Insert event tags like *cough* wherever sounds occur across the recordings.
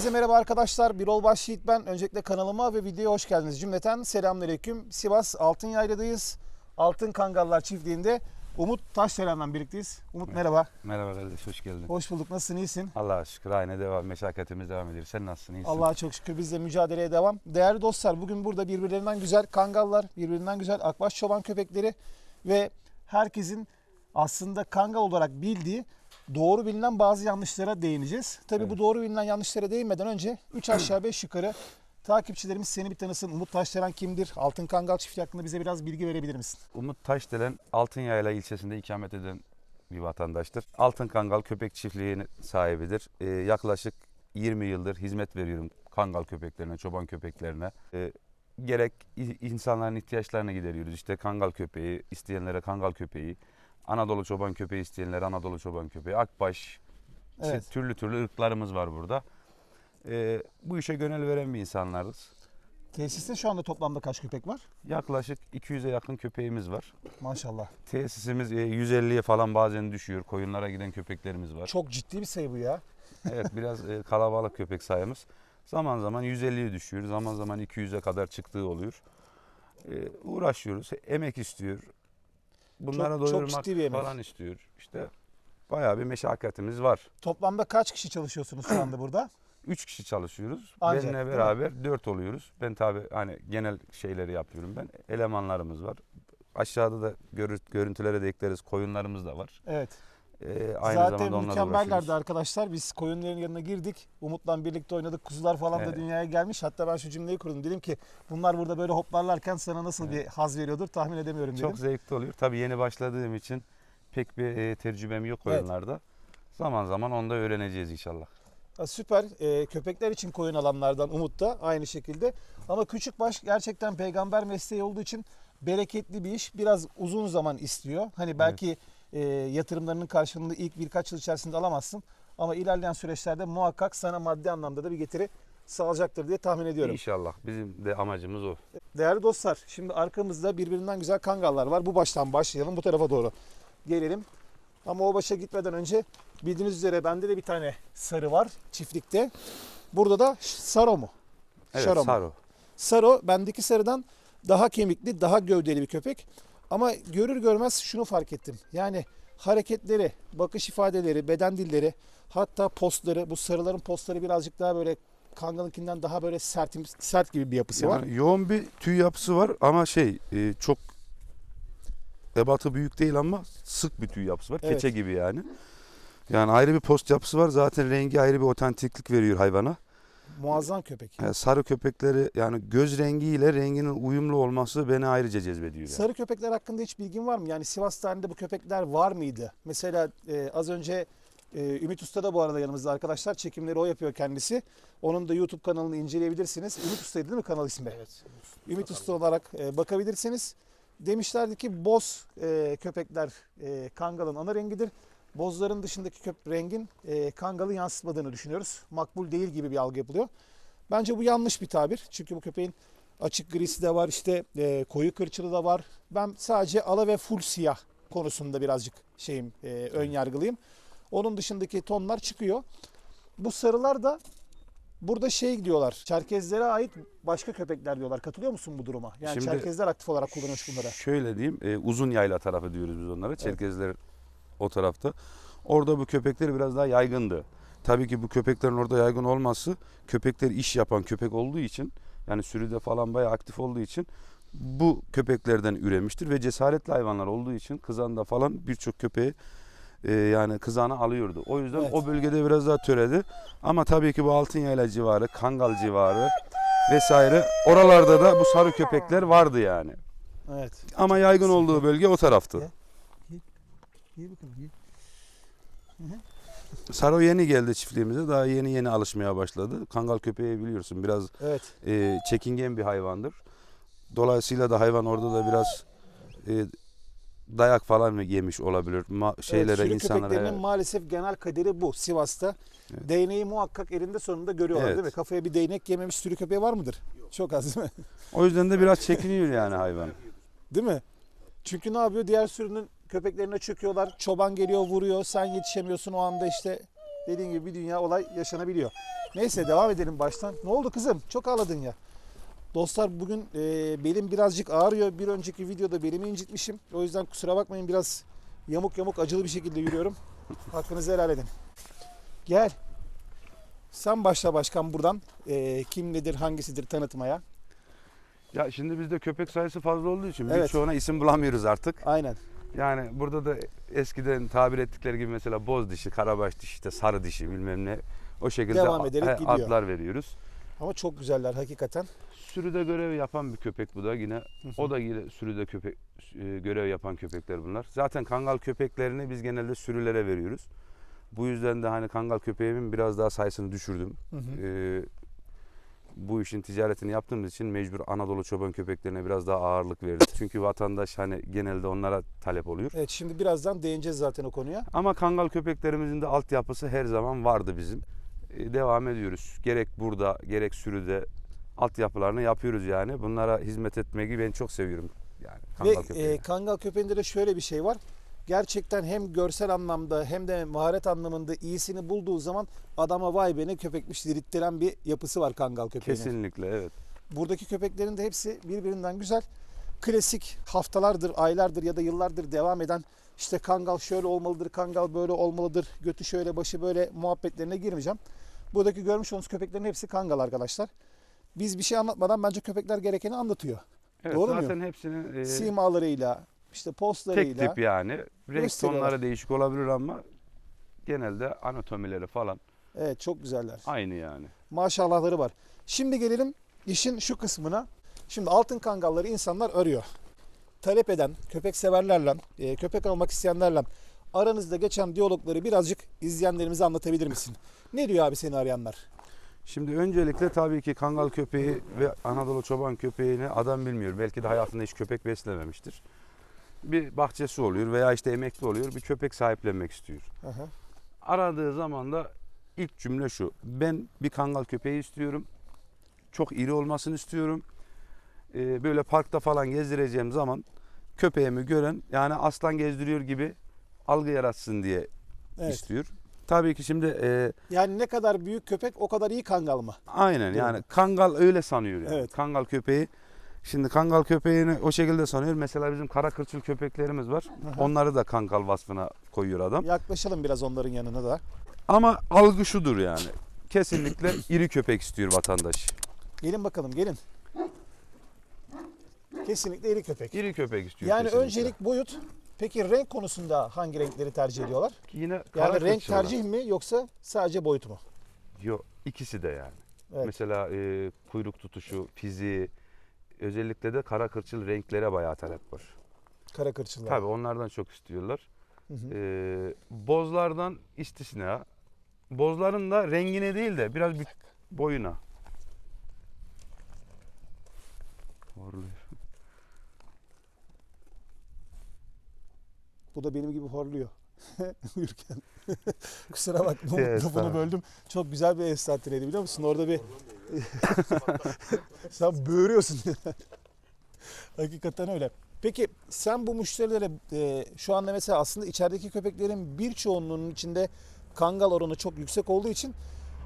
Herkese merhaba arkadaşlar. Birol Başyiğit ben. Öncelikle kanalıma ve videoya hoş geldiniz. Cümleten selamünaleyküm. Sivas Altınyaylı'dayız. Altın Kangallar çiftliğinde Umut Taşdelen'le birlikteyiz. Umut merhaba. Merhaba kardeş, hoş geldin. Hoş bulduk. Nasılsın? İyisin? Allah'a şükür aynı devam, meşakkatimiz devam ediyor. Sen nasılsın, iyisin? Allah'a çok şükür biz de mücadeleye devam. Değerli dostlar bugün burada birbirlerinden güzel kangallar, birbirinden güzel akbaş çoban köpekleri ve herkesin aslında kangal olarak bildiği doğru bilinen bazı yanlışlara değineceğiz. Tabii bu Evet. doğru bilinen yanlışlara değinmeden önce 3 *clears throat* aşağı 5 yukarı takipçilerimiz seni bir tanısın. Umut Taşdelen kimdir? Altın Kangal çiftliği hakkında bize biraz bilgi verebilir misin? Umut Taşdelen, Altınyayla ilçesinde ikamet eden bir vatandaştır. Altın Kangal köpek çiftliğinin sahibidir. Ee, yaklaşık 20 yıldır hizmet veriyorum kangal köpeklerine, çoban köpeklerine. Ee, gerek insanların ihtiyaçlarını gideriyoruz. İşte kangal köpeği, isteyenlere kangal köpeği, Anadolu çoban köpeği isteyenlere Anadolu çoban köpeği, akbaş, işte Evet. türlü türlü ırklarımız var burada. Ee, bu işe gönül veren bir insanlarız. Tesiste şu anda toplamda kaç köpek var? Yaklaşık 200'e yakın köpeğimiz var. Maşallah. Tesisimiz e, 150'ye falan bazen düşüyor. Koyunlara giden köpeklerimiz var. Çok ciddi bir sayı bu ya. *laughs* Evet biraz e, kalabalık köpek sayımız. Zaman zaman 150'ye düşüyor. Zaman zaman 200'e kadar çıktığı oluyor. E, uğraşıyoruz. Emek istiyor. Bunlara Çok- çok doyurmak ciddi bir emek. falan istiyor. İşte bayağı bir meşakkatimiz var. Toplamda kaç kişi çalışıyorsunuz şu anda burada? *clears throat* 3 kişi çalışıyoruz. Ancak, Benimle değil mi? beraber 4 oluyoruz. Ben tabi hani genel şeyleri yapıyorum ben. Elemanlarımız var. Aşağıda da görü- görüntülere de ekleriz. Koyunlarımız da var. Evet. Ee, aynı Zaten zamanda onlarla mükemmellerdi uğraşıyoruz. arkadaşlar. Biz koyunların yanına girdik. Umut'la birlikte oynadık. Kuzular falan da Evet. dünyaya gelmiş. Hatta ben şu cümleyi kurdum. Dedim ki bunlar burada böyle hoplarlarken sana nasıl bir haz veriyordur tahmin edemiyorum dedim. Çok zevkli oluyor. Tabii yeni başladığım için pek bir e, tecrübem yok Evet. oyunlarda. Zaman zaman onu da öğreneceğiz inşallah. Ha, süper. Ee, köpekler için koyun alanlardan Umut da aynı şekilde. Ama küçük baş gerçekten peygamber mesleği olduğu için bereketli bir iş. Biraz uzun zaman istiyor. Hani belki e, yatırımlarının karşılığını ilk birkaç yıl içerisinde alamazsın. Ama ilerleyen süreçlerde muhakkak sana maddi anlamda da bir getiri sağlayacaktır diye tahmin ediyorum. İnşallah. Bizim de amacımız o. Değerli dostlar, şimdi arkamızda birbirinden güzel kangallar var. Bu baştan başlayalım, bu tarafa doğru gelelim. Ama o başa gitmeden önce bildiğiniz üzere bende de bir tane sarı var çiftlikte. Burada da Saro mu? Evet Şaro mu? Saro. Saro bendeki sarıdan daha kemikli, daha gövdeli bir köpek. Ama görür görmez şunu fark ettim. Yani hareketleri, bakış ifadeleri, beden dilleri, hatta postları, bu sarıların postları birazcık daha böyle kangalınkinden daha böyle sert, sert gibi bir yapısı var. Yani yoğun bir tüy yapısı var ama şey e, çok ebatı büyük değil ama sık bir tüy yapısı var. Evet. Keçe gibi yani. Yani ayrı bir post yapısı var. Zaten rengi ayrı bir otantiklik veriyor hayvana. Muazzam köpek. Yani sarı köpekleri yani göz rengiyle renginin uyumlu olması beni ayrıca cezbediyor. Yani. Sarı köpekler hakkında hiç bilgin var mı? Yani Sivas tarihinde bu köpekler var mıydı? Mesela e, az önce e, Ümit Usta da bu arada yanımızda arkadaşlar. Çekimleri o yapıyor kendisi. Onun da YouTube kanalını inceleyebilirsiniz. Ümit Usta'ydı değil mi kanal ismi? Evet. Ümit Usta olarak e, bakabilirsiniz. Demişlerdi ki boz e, köpekler e, kangalın ana rengidir. Bozların dışındaki köp rengin e, kangalı yansıtmadığını düşünüyoruz. Makbul değil gibi bir algı yapılıyor. Bence bu yanlış bir tabir. Çünkü bu köpeğin açık grisi de var, işte e, koyu kırçılı da var. Ben sadece ala ve full siyah konusunda birazcık şeyim, e, ön yargılıyım. Onun dışındaki tonlar çıkıyor. Bu sarılar da burada şey diyorlar. Çerkezlere ait başka köpekler diyorlar. Katılıyor musun bu duruma? Yani Şimdi- Çerkezler aktif olarak kullanmış bunları. Şöyle diyeyim, e, uzun yayla tarafı diyoruz biz onlara. Çerkezler o tarafta. Orada bu köpekler biraz daha yaygındı. Tabii ki bu köpeklerin orada yaygın olması köpekler iş yapan köpek olduğu için yani sürüde falan bayağı aktif olduğu için bu köpeklerden üremiştir ve cesaretli hayvanlar olduğu için kızanda falan birçok köpeği e, yani kızana alıyordu. O yüzden Evet. o bölgede biraz daha töredi. Ama tabii ki bu Altınyayla civarı, Kangal civarı vesaire oralarda da bu sarı köpekler vardı yani. Evet. Ama yaygın olduğu bölge o taraftı. İyi bakalım. iyi. Saro yeni geldi çiftliğimize. Daha yeni yeni alışmaya başladı. Kangal köpeği biliyorsun biraz Evet. e, çekingen bir hayvandır. Dolayısıyla da hayvan orada da biraz e, dayak falan mı yemiş olabilir. Ma- şeylere evet, sürü insanlara. köpeklerinin maalesef genel kaderi bu Sivas'ta. Evet. Değneği muhakkak elinde sonunda görüyorlar Evet. değil mi? Kafaya bir değnek yememiş sürü köpeği var mıdır? Çok az değil mi? O yüzden de biraz çekiniyor yani hayvan. Değil mi? Çünkü ne yapıyor? Diğer sürünün köpeklerine çöküyorlar. Çoban geliyor vuruyor. Sen yetişemiyorsun o anda işte dediğin gibi bir dünya olay yaşanabiliyor. Neyse devam edelim baştan. Ne oldu kızım? Çok ağladın ya. Dostlar bugün e, belim birazcık ağrıyor. Bir önceki videoda belimi incitmişim. O yüzden kusura bakmayın biraz yamuk yamuk acılı bir şekilde yürüyorum. Hakkınızı helal edin. Gel. Sen başla başkan buradan. E, kim nedir, hangisidir tanıtmaya. Ya şimdi bizde köpek sayısı fazla olduğu için Evet. birçoğuna isim bulamıyoruz artık. Aynen. Yani burada da eskiden tabir ettikleri gibi mesela boz dişi, karabaş dişi, işte sarı dişi bilmem ne. O şekilde Devam ederek he, gidiyor. adlar veriyoruz. Ama çok güzeller hakikaten. Sürüde görev yapan bir köpek bu da yine. O da yine sürüde köpek e, görev yapan köpekler bunlar. Zaten kangal köpeklerini biz genelde sürülere veriyoruz. Bu yüzden de hani kangal köpeğimin biraz daha sayısını düşürdüm. Hı hı. Ee, bu işin ticaretini yaptığımız için mecbur Anadolu çoban köpeklerine biraz daha ağırlık verdik. Çünkü vatandaş hani genelde onlara talep oluyor. Evet şimdi birazdan değineceğiz zaten o konuya. Ama kangal köpeklerimizin de altyapısı her zaman vardı bizim. Ee, devam ediyoruz. Gerek burada gerek sürüde altyapılarını yapıyoruz yani. Bunlara hizmet etmeyi ben çok seviyorum. Yani kangal Ve köpeğine. e, kangal köpeğinde de şöyle bir şey var. Gerçekten hem görsel anlamda hem de maharet anlamında iyisini bulduğu zaman adama vay be ne köpekmiş dedirttiren bir yapısı var kangal köpeğinin. Kesinlikle evet. Buradaki köpeklerin de hepsi birbirinden güzel. Klasik haftalardır, aylardır ya da yıllardır devam eden işte kangal şöyle olmalıdır, kangal böyle olmalıdır, götü şöyle, başı böyle muhabbetlerine girmeyeceğim. Buradaki görmüş olduğunuz köpeklerin hepsi kangal arkadaşlar. Biz bir şey anlatmadan bence köpekler gerekeni anlatıyor. evet Doğru zaten hepsinin e, Simalarıyla, işte postlarıyla. tek tip yani. Renk gösteriyorlar. tonları değişik olabilir ama genelde anatomileri falan Evet çok güzeller. aynı yani. Maşallahları var. Şimdi gelelim işin şu kısmına. Şimdi altın kangalları insanlar arıyor. Talep eden köpek severlerle, e, köpek almak isteyenlerle aranızda geçen diyalogları birazcık izleyenlerimize anlatabilir misin? Ne diyor abi seni arayanlar? Şimdi öncelikle tabii ki kangal köpeği ve Anadolu çoban köpeğini adam bilmiyor. Belki de hayatında hiç köpek beslememiştir. Bir bahçesi oluyor veya işte emekli oluyor. Bir köpek sahiplenmek istiyor. Aha. Aradığı zaman da ilk cümle şu. Ben bir kangal köpeği istiyorum. Çok iri olmasını istiyorum. Ee, böyle parkta falan gezdireceğim zaman köpeğimi gören yani aslan gezdiriyor gibi algı yaratsın diye Evet. istiyor. Tabii ki şimdi e, Yani ne kadar büyük köpek o kadar iyi kangal mı? Aynen Değil yani mi? kangal öyle sanıyor yani. Evet. Kangal köpeği. Şimdi kangal köpeğini o şekilde sanıyor. Mesela bizim kara kırçıl köpeklerimiz var. Aha. Onları da kangal vasfına koyuyor adam. Yaklaşalım biraz onların yanına da. Ama algı şudur yani. Kesinlikle iri köpek istiyor vatandaş. Gelin bakalım gelin. Kesinlikle iri köpek. İri köpek istiyor Yani kesinlikle. öncelik boyut. Peki renk konusunda hangi renkleri tercih ediyorlar? yine kara Yani renk tercih mi yoksa sadece boyut mu? Yok ikisi de yani. Evet. Mesela e, kuyruk tutuşu, fiziği özellikle de kara kırçıl renklere bayağı talep var. Kara kırçıllar. Tabii onlardan çok istiyorlar. Hı hı. Ee, bozlardan istisna. Bozların da rengine değil de biraz bir boyuna. Horluyor. Bu da benim gibi horluyor. *laughs* Uyurken. *laughs* Kusura bakma tamam. böldüm. Çok güzel bir enstantaneydi biliyor musun? Orada bir *laughs* sen böğürüyorsun. Hakikaten öyle. Peki sen bu müşterilere e, şu anda mesela aslında içerideki köpeklerin birçoğunluğunun içinde kangal oranı çok yüksek olduğu için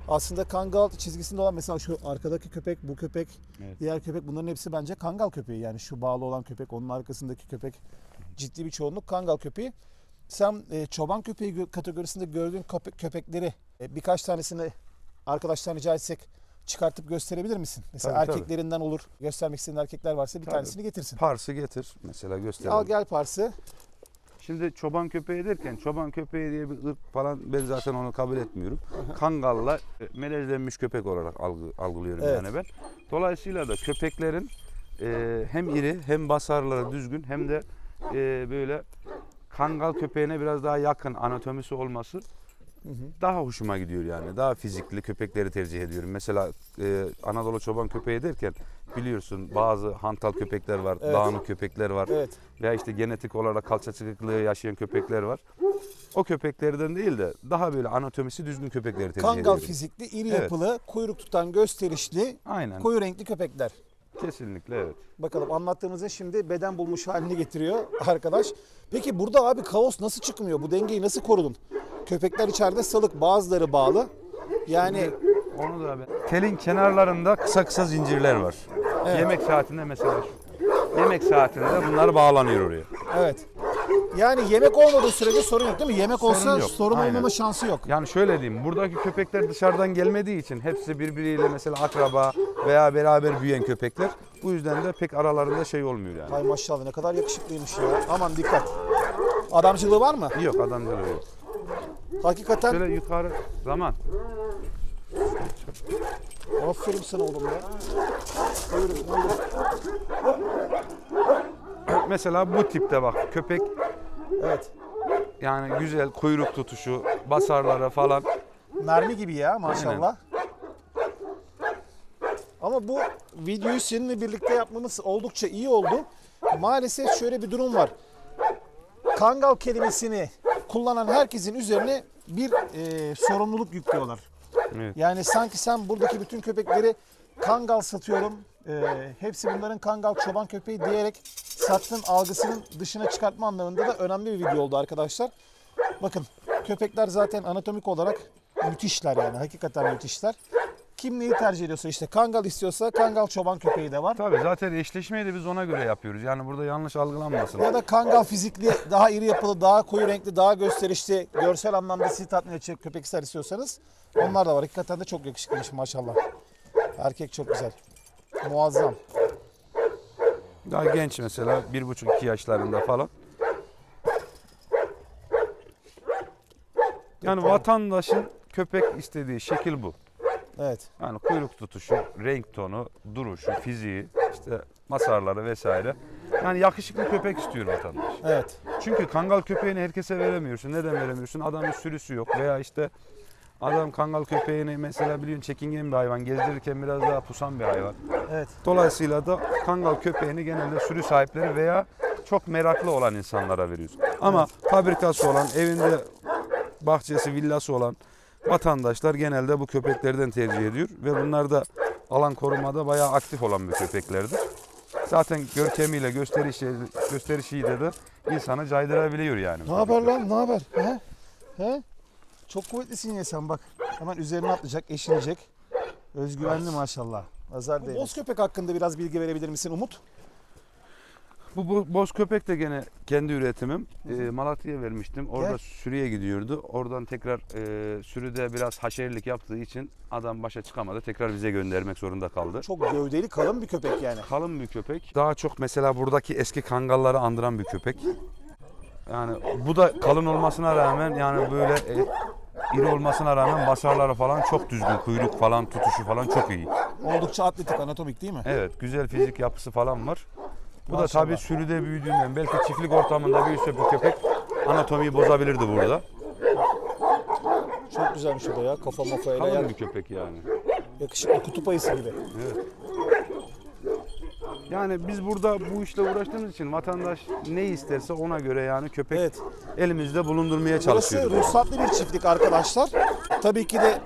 aslında kangal çizgisinde olan mesela şu arkadaki köpek, bu köpek, Evet. diğer köpek bunların hepsi bence kangal köpeği. Yani şu bağlı olan köpek, onun arkasındaki köpek ciddi bir çoğunluk kangal köpeği. Sen e, çoban köpeği kategorisinde gördüğün köpe- köpekleri e, birkaç tanesini arkadaşlar rica etsek çıkartıp gösterebilir misin? Mesela Tabii, tabii. erkeklerinden olur. Göstermek istediğin erkekler varsa bir Tabii. tanesini getirsin. Parsı getir mesela gösterelim. Al gel parsı. Şimdi çoban köpeği derken çoban köpeği diye bir ırk falan ben zaten onu kabul etmiyorum. Kangalla e, melezlenmiş köpek olarak algı, algılıyorum Evet. yani ben. Dolayısıyla da köpeklerin e, hem iri hem basarları düzgün hem de e, böyle kangal köpeğine biraz daha yakın anatomisi olması Hı hı. daha hoşuma gidiyor yani. Daha fizikli köpekleri tercih ediyorum. Mesela e, Anadolu çoban köpeği derken biliyorsun bazı hantal köpekler var, Evet. dağınık köpekler var Evet. veya işte genetik olarak kalça çıkıklığı yaşayan köpekler var. O köpeklerden değil de daha böyle anatomisi düzgün köpekleri tercih Kangal ediyorum. fizikli, iri Evet. yapılı, kuyruk tutan gösterişli, Aynen. koyu renkli köpekler. Kesinlikle evet. Bakalım anlattığımızın şimdi beden bulmuş halini getiriyor arkadaş. Peki burada abi kaos nasıl çıkmıyor? Bu dengeyi nasıl korudun? köpekler içeride salık bazıları bağlı. Yani Onu da ben. Telin kenarlarında kısa kısa zincirler var. Yemek saatinde mesela şu. Yemek saatinde bunlar bağlanıyor oraya. evet. Yani yemek olmadığı sürece sorun yok değil mi? Yemek Sorun olsa yok, sorun aynen. olmama şansı yok. Yani şöyle diyeyim, buradaki köpekler dışarıdan gelmediği için hepsi birbiriyle mesela akraba veya beraber büyüyen köpekler. Bu yüzden de pek aralarında şey olmuyor yani. Hay maşallah ne kadar yakışıklıymış ya. Aman dikkat. Adamcılığı var mı? Yok adamcılığı yok. Hakikaten Şöyle yukarı zaman. aferin sana oğlum ya. Buyurun, buyurun. Mesela bu tipte bak köpek Evet. yani güzel kuyruk tutuşu, basarları falan. Mermi gibi ya maşallah. Ama bu videoyu seninle birlikte yapmamız oldukça iyi oldu. Maalesef şöyle bir durum var. Kangal kelimesini kullanan herkesin üzerine bir e, sorumluluk yüklüyorlar. Evet. Yani sanki sen buradaki bütün köpekleri kangal satıyorum, e, hepsi bunların kangal çoban köpeği diyerek sattığın algısının dışına çıkartma anlamında da önemli bir video oldu arkadaşlar. Bakın köpekler zaten anatomik olarak müthişler yani hakikaten müthişler. Kim neyi tercih ediyorsa işte kangal istiyorsa kangal çoban köpeği de var. Tabii zaten eşleşmeyi de biz ona göre yapıyoruz. Yani burada yanlış algılanmasın. Ya da kangal fizikli, daha iri yapılı, daha koyu renkli, daha gösterişli, görsel anlamda sizi tatmin edecek köpek ister istiyorsanız onlar da var. Hakikaten de çok yakışıklıymış maşallah. Erkek çok güzel. Muazzam. Daha genç mesela bir buçuk iki yaşlarında falan. Yani vatandaşın köpek istediği şekil bu. Evet. Yani kuyruk tutuşu, renk tonu, duruşu, fiziği, işte masarları vesaire. Yani yakışıklı köpek istiyor vatandaş. Evet. Çünkü kangal köpeğini herkese veremiyorsun. Neden veremiyorsun? Adamın sürüsü yok veya işte adam kangal köpeğini mesela biliyorsun çekingen bir hayvan gezdirirken biraz daha pusan bir hayvan. Evet. Dolayısıyla da kangal köpeğini genelde sürü sahipleri veya çok meraklı olan insanlara veriyoruz. Ama fabrikası olan, evinde bahçesi, villası olan vatandaşlar genelde bu köpeklerden tercih ediyor ve bunlar da alan korumada bayağı aktif olan bir köpeklerdir. Zaten görkemiyle, gösterişi, gösterişiyle de insanı caydırabiliyor yani. Ne haber lan? Ne haber? He? He? Çok kuvvetlisin ya sen bak. Hemen üzerine atlayacak, eşinecek. Özgüvenli maşallah. Nazar değmesin. Boz köpek hakkında biraz bilgi verebilir misin Umut? Bu bo- boz köpek de gene kendi üretimim. Ee, Malatya'ya vermiştim. Orada Gel. sürüye gidiyordu. Oradan tekrar e, sürüde biraz haşerilik yaptığı için adam başa çıkamadı. Tekrar bize göndermek zorunda kaldı. Çok gövdeli, kalın bir köpek yani. Kalın bir köpek. Daha çok mesela buradaki eski kangalları andıran bir köpek. Yani bu da kalın olmasına rağmen yani böyle e, iri olmasına rağmen basarları falan çok düzgün. Kuyruk falan tutuşu falan çok iyi. Oldukça atletik, anatomik değil mi? Evet güzel fizik yapısı falan var. Bu da Maşallah. tabii sürüde büyüdüğünden belki çiftlik ortamında büyüse bu köpek anatomiyi bozabilirdi burada. Çok güzelmiş o da ya. Kafa mafa ele yer. Kalın bir köpek yani. Yakışıklı kutup ayısı gibi. Yani biz burada bu işle uğraştığımız için vatandaş ne isterse ona göre yani köpek Evet. elimizde bulundurmaya Burası çalışıyoruz. ruhsatlı bir çiftlik arkadaşlar. Tabii ki de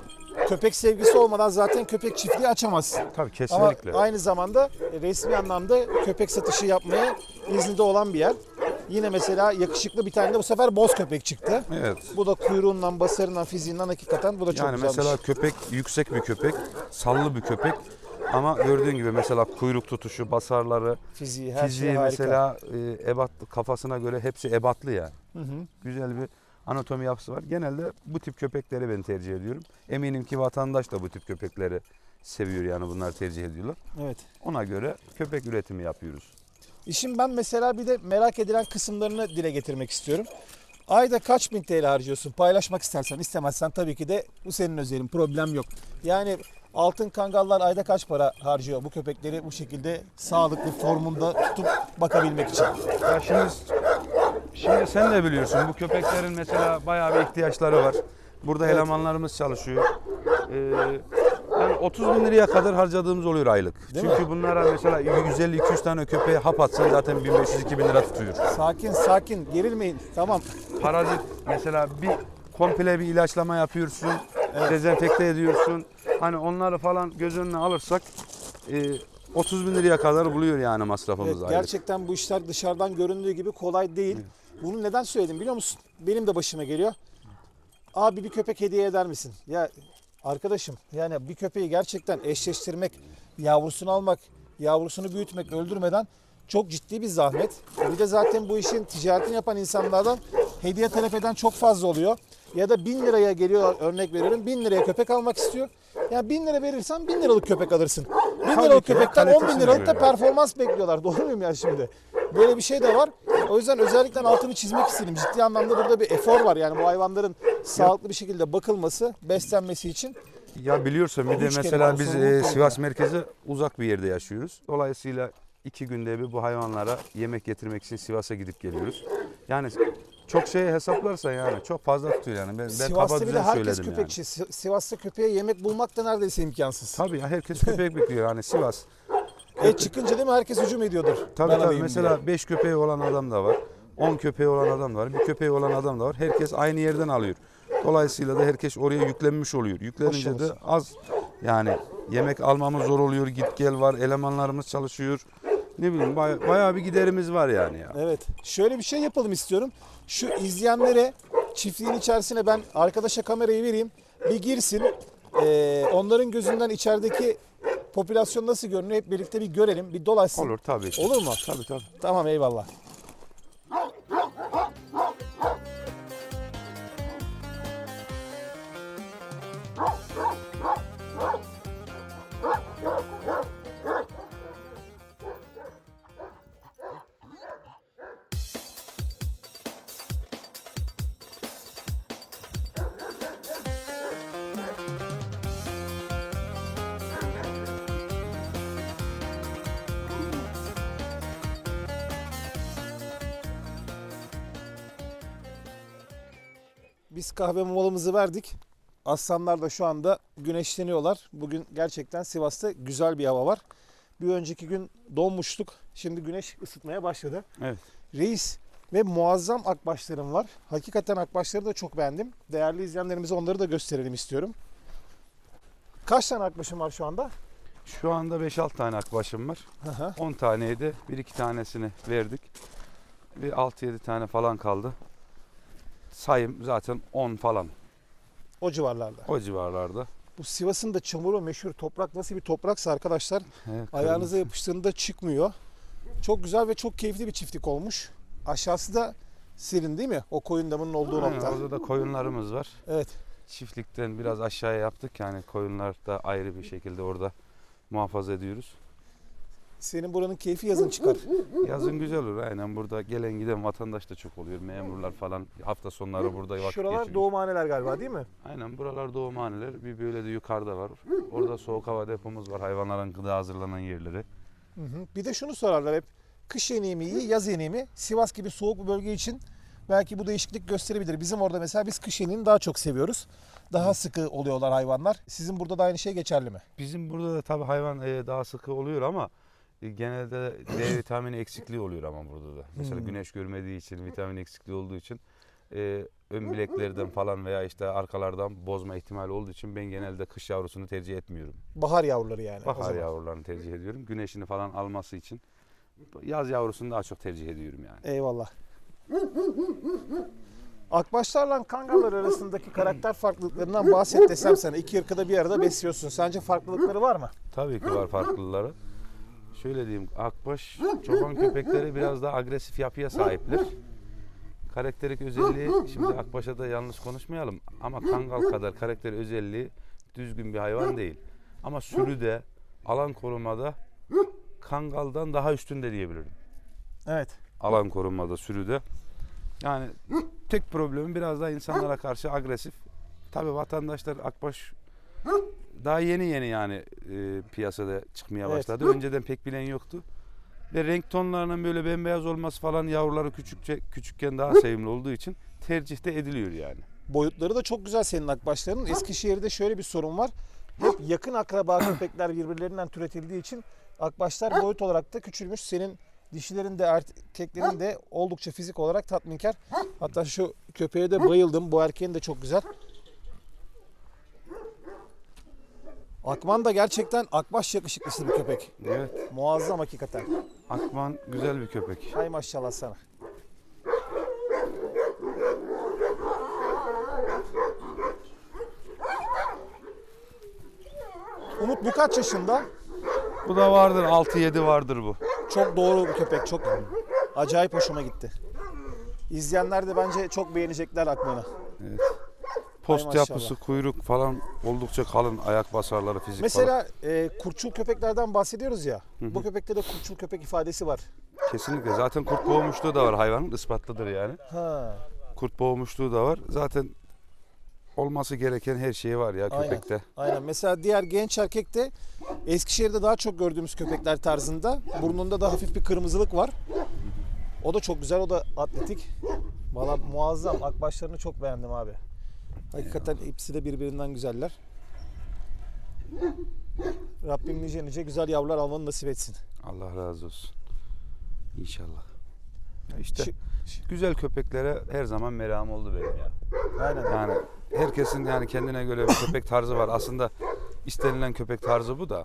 köpek sevgisi olmadan zaten köpek çiftliği açamazsın. Tabii Ama kesinlikle. aynı zamanda resmi anlamda köpek satışı yapmaya izni de olan bir yer. Yine mesela yakışıklı bir tane de bu sefer boz köpek çıktı. Evet. Bu da kuyruğundan, basarından, fiziğinden hakikaten bu da çok Yani güzelmiş. mesela köpek yüksek bir köpek, sallı bir köpek. Ama gördüğün gibi mesela kuyruk tutuşu, basarları, Fiziği, her fiziği şey mesela e, ebat kafasına göre hepsi ebatlı yani. Hı hı. Güzel bir anatomi yapısı var. Genelde bu tip köpekleri ben tercih ediyorum. Eminim ki vatandaş da bu tip köpekleri seviyor yani bunlar tercih ediyorlar. Evet. Ona göre köpek üretimi yapıyoruz. İşin ben mesela bir de merak edilen kısımlarını dile getirmek istiyorum. Ayda kaç bin TL harcıyorsun? Paylaşmak istersen, istemezsen tabii ki de bu senin özelin. Problem yok. Yani altın kangallar ayda kaç para harcıyor bu köpekleri bu şekilde sağlıklı formunda tutup bakabilmek için? Ya şimdi şimdi sen de biliyorsun bu köpeklerin mesela bayağı bir ihtiyaçları var. Burada Evet. elemanlarımız çalışıyor. Ee, yani 30 bin liraya kadar harcadığımız oluyor aylık. Değil Çünkü bunlara mesela 150-200 tane köpeğe hap atsan zaten 1500-2000 lira tutuyor. Sakin sakin gerilmeyin. Tamam. Parazit mesela bir komple bir ilaçlama yapıyorsun, dezenfekte ediyorsun. Hani onları falan göz önüne alırsak e, 30 bin liraya kadar buluyor yani masrafımız Evet, aylık. gerçekten bu işler dışarıdan göründüğü gibi kolay değil. Bunu neden söyledim biliyor musun? Benim de başıma geliyor. abi bir köpek hediye eder misin? Ya arkadaşım yani bir köpeği gerçekten eşleştirmek, yavrusunu almak, yavrusunu büyütmek, öldürmeden çok ciddi bir zahmet. Bir de zaten bu işin ticaretini yapan insanlardan hediye talep eden çok fazla oluyor. Ya da bin liraya geliyor örnek veriyorum. Bin liraya köpek almak istiyor. Ya bin lira verirsen bin liralık köpek alırsın. Bin Tabii liralık ki ya, köpekten on bin kalitesine liralık da performans bekliyorlar. *laughs* Doğru muyum ya şimdi? Böyle bir şey de var. O yüzden özellikle altını çizmek istedim. Ciddi anlamda burada bir efor var. Yani bu hayvanların sağlıklı bir şekilde bakılması, beslenmesi için. Ya biliyorsun bir de mesela biz e. Sivas merkezi uzak bir yerde yaşıyoruz. Dolayısıyla iki günde bir bu hayvanlara yemek getirmek için Sivas'a gidip geliyoruz. Yani çok şey hesaplarsa yani çok fazla tutuyor yani. Ben, ben Sivas'ta kaba bir de düzen herkes söyledim yani. köpekçi. Si- Sivas'ta köpeğe yemek bulmak da neredeyse imkansız. Tabii ya herkes köpek bekliyor yani Sivas. *laughs* Et çıkınca değil mi herkes hücum ediyordur. Tabii Ben tabii mesela diye. 5 köpeği olan adam da var. 10 köpeği olan adam da var. Bir köpeği olan adam da var. Herkes aynı yerden alıyor. Dolayısıyla da herkes oraya yüklenmiş oluyor. Yüklenince de az yani yemek almamız zor oluyor. Git gel var. Elemanlarımız çalışıyor. Ne bileyim baya- bayağı bir giderimiz var yani ya. Evet. Şöyle bir şey yapalım istiyorum. Şu izleyenlere çiftliğin içerisine ben arkadaşa kamerayı vereyim. Bir girsin. Ee, onların gözünden içerideki popülasyon nasıl görünüyor hep birlikte bir görelim. Bir dolaşsın. Olur tabii. Olur mu? Tabii tabii. Tamam eyvallah. Biz kahve molamızı verdik. Aslanlar da şu anda güneşleniyorlar. Bugün gerçekten Sivas'ta güzel bir hava var. Bir önceki gün donmuştuk. Şimdi güneş ısıtmaya başladı. Evet. Reis ve muazzam akbaşlarım var. Hakikaten akbaşları da çok beğendim. Değerli izleyenlerimize onları da gösterelim istiyorum. Kaç tane akbaşım var şu anda? Şu anda 5-6 tane akbaşım var. Hı. 10 taneydi. 1-2 tanesini verdik. Bir 6-7 tane falan kaldı. Sayım zaten 10 falan. o civarlarda. O civarlarda. Bu Sivas'ın da çamuru meşhur toprak nasıl bir topraksa arkadaşlar Evet, ayağınıza yapıştığında çıkmıyor. Çok güzel ve çok keyifli bir çiftlik olmuş. Aşağısı da serin değil mi? O koyun damının olduğu Aynen, nokta. Orada da koyunlarımız var. Evet. Çiftlikten biraz aşağıya yaptık yani koyunlar da ayrı bir şekilde orada muhafaza ediyoruz. Senin buranın keyfi yazın çıkar. Yazın güzel olur aynen burada gelen giden vatandaş da çok oluyor. Memurlar falan hafta sonları burada vakit Şuralar geçiriyor. doğumhaneler galiba değil mi? Aynen buralar doğumhaneler bir böyle de yukarıda var. Orada soğuk hava depomuz var hayvanların gıda hazırlanan yerleri. Hı hı. Bir de şunu sorarlar hep. Kış yeneği mi iyi, yaz yeneği mi? Sivas gibi soğuk bir bölge için belki bu değişiklik gösterebilir. Bizim orada mesela biz kış yeneğini daha çok seviyoruz. Daha sıkı oluyorlar hayvanlar. Sizin burada da aynı şey geçerli mi? Bizim burada da tabii hayvan e, daha sıkı oluyor ama genelde D *coughs* vitamini eksikliği oluyor ama burada da. Mesela Hmm. güneş görmediği için, vitamin eksikliği olduğu için e, ön bileklerden *coughs* falan veya işte arkalardan bozma ihtimali olduğu için ben genelde kış yavrusunu tercih etmiyorum. Bahar yavruları yani. o Bahar zaman. yavrularını tercih ediyorum. Güneşini falan alması için. Yaz yavrusunu daha çok tercih ediyorum yani. Eyvallah. Akbaşlarla kangallar arasındaki karakter farklılıklarından bahset desem sana. İki ırkı da bir arada besliyorsun. Sence farklılıkları var mı? Tabii ki var farklılıkları. Şöyle diyeyim, akbaş çoban köpekleri biraz daha agresif yapıya sahipler. Karakterik özelliği, şimdi akbaşa da yanlış konuşmayalım ama kangal kadar karakter özelliği düzgün bir hayvan değil. Ama sürüde, alan korumada kangaldan daha üstünde diyebilirim. Evet. Alan korumada, sürüde. Yani tek problemi biraz daha insanlara karşı agresif. Tabii vatandaşlar akbaş daha yeni yeni yani e, piyasada çıkmaya Evet. başladı. Önceden pek bilen yoktu. Ve renk tonlarının böyle bembeyaz olması falan yavruları küçükçe küçükken daha sevimli olduğu için tercihte ediliyor yani. Boyutları da çok güzel senin akbaşların. Eskişehir'de şöyle bir sorun var. Hep yakın akraba *clears throat* köpekler birbirlerinden türetildiği için akbaşlar boyut olarak da küçülmüş. Senin dişilerin de erkeklerin de oldukça fizik olarak tatminkar. Hatta şu köpeğe de bayıldım. Bu erkeğin de çok güzel. Akman da gerçekten akbaş yakışıklısı bir köpek. Evet. Muazzam hakikaten. Akman güzel bir köpek. Hay maşallah sana. Umut bu kaç yaşında? Bu da vardır 6-7 vardır bu. Çok doğru bir köpek. Çok acayip hoşuma gitti. İzleyenler de bence çok beğenecekler Akman'ı. Evet. Post maşallah. yapısı, kuyruk falan oldukça kalın ayak basarları fizik. Mesela e, kurtçul köpeklerden bahsediyoruz ya. Bu köpekte de kurtçul köpek ifadesi var. Kesinlikle. Zaten kurt boğmuşluğu da var hayvanın. ispatlıdır yani. Ha. Kurt boğmuşluğu da var. Zaten olması gereken her şeyi var ya Aynen. köpekte. Aynen. Mesela diğer genç erkekte Eskişehir'de daha çok gördüğümüz köpekler tarzında. Burnunda da hafif bir kırmızılık var. O da çok güzel. O da atletik. Valla muazzam. Akbaşlarını çok beğendim abi. Hakikaten hepsi de birbirinden güzeller. Rabbim nice nice güzel yavrular almanı nasip etsin. Allah razı olsun. İnşallah. Ya işte Şi- güzel köpeklere her zaman merakım oldu benim ya. Aynen. Yani herkesin yani kendine göre bir köpek tarzı var. Aslında istenilen köpek tarzı bu da.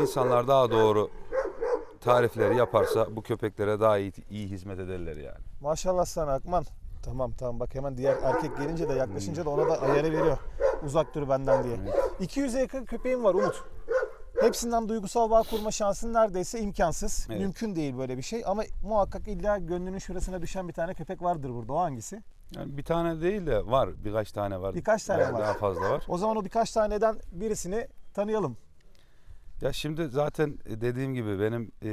İnsanlar daha doğru tarifleri yaparsa bu köpeklere daha iyi, iyi hizmet ederler yani. Maşallah sana Akman. Tamam tamam bak hemen diğer erkek gelince de yaklaşınca da ona da ayarı veriyor. Uzak dur benden diye. 200'e yakın köpeğim var Umut. Hepsinden duygusal bağ kurma şansın neredeyse imkansız. Evet. Mümkün değil böyle bir şey ama muhakkak illa gönlünün şurasına düşen bir tane köpek vardır burada. O hangisi? Yani bir tane değil de var birkaç tane var. Birkaç tane Belki var. Daha fazla var. O zaman o birkaç taneden birisini tanıyalım. Ya şimdi zaten dediğim gibi benim e,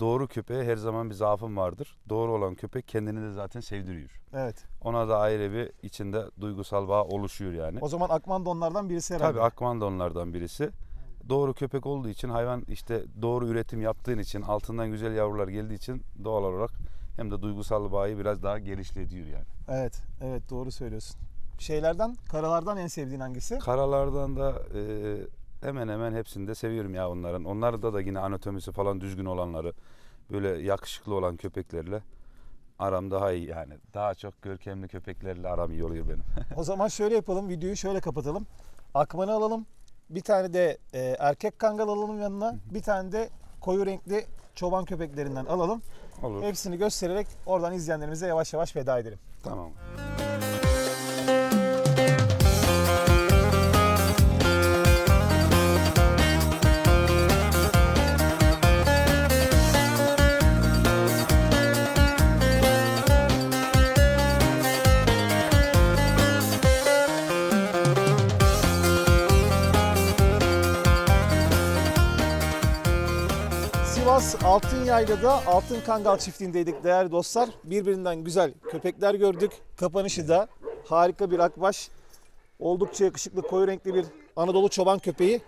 doğru köpeğe her zaman bir zaafım vardır. Doğru olan köpek kendini de zaten sevdiriyor. Evet. Ona da ayrı bir içinde duygusal bağ oluşuyor yani. O zaman Akman da onlardan birisi herhalde. Tabii Akman da onlardan birisi. Doğru köpek olduğu için hayvan işte doğru üretim yaptığın için altından güzel yavrular geldiği için doğal olarak hem de duygusal bağı biraz daha genişletiyor yani. Evet. Evet doğru söylüyorsun. Şeylerden, karalardan en sevdiğin hangisi? Karalardan da e, hemen hemen hepsini de seviyorum ya onların. Onlarda da yine anatomisi falan düzgün olanları böyle yakışıklı olan köpeklerle aram daha iyi yani. Daha çok görkemli köpeklerle aram iyi oluyor benim. *laughs* O zaman şöyle yapalım. Videoyu şöyle kapatalım. Akman'ı alalım. Bir tane de e, erkek kangal alalım yanına. Bir tane de koyu renkli çoban köpeklerinden alalım. Olur. Hepsini göstererek oradan izleyenlerimize yavaş yavaş veda edelim. Tamam. Sivas Altınyaylı'da Altın Kangal çiftliğindeydik değerli dostlar. Birbirinden güzel köpekler gördük. Kapanışı da harika bir akbaş. Oldukça yakışıklı koyu renkli bir Anadolu çoban köpeği.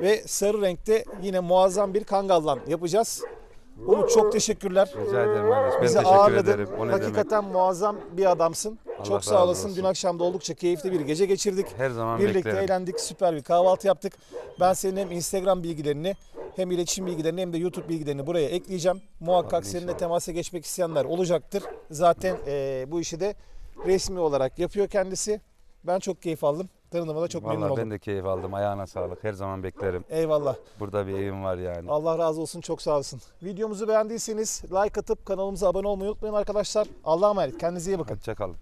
Ve sarı renkte yine muazzam bir kangallan yapacağız. Umut çok teşekkürler. Rica ederim kardeş. Ben Bizi teşekkür ağırladın. ederim. O ne demek? Hakikaten muazzam bir adamsın. Allah çok sağ olasın. olsun. Dün akşam da oldukça keyifli bir gece geçirdik. Her zaman Birlikte beklerim. eğlendik, süper bir kahvaltı yaptık. Ben senin hem Instagram bilgilerini hem iletişim bilgilerini hem de YouTube bilgilerini buraya ekleyeceğim. Muhakkak seninle inşallah. temasa geçmek isteyenler olacaktır. Zaten eee, bu işi de resmi olarak yapıyor kendisi. Ben çok keyif aldım. Tanıdığıma da çok memnun Vallahi oldum. ben de keyif aldım. Ayağına sağlık. Her zaman beklerim. Eyvallah. Burada bir evim var yani. Allah razı olsun. Çok sağ olsun. Videomuzu beğendiyseniz like atıp kanalımıza abone olmayı unutmayın arkadaşlar. Allah'a emanet. Kendinize iyi bakın. Hoşça kalın.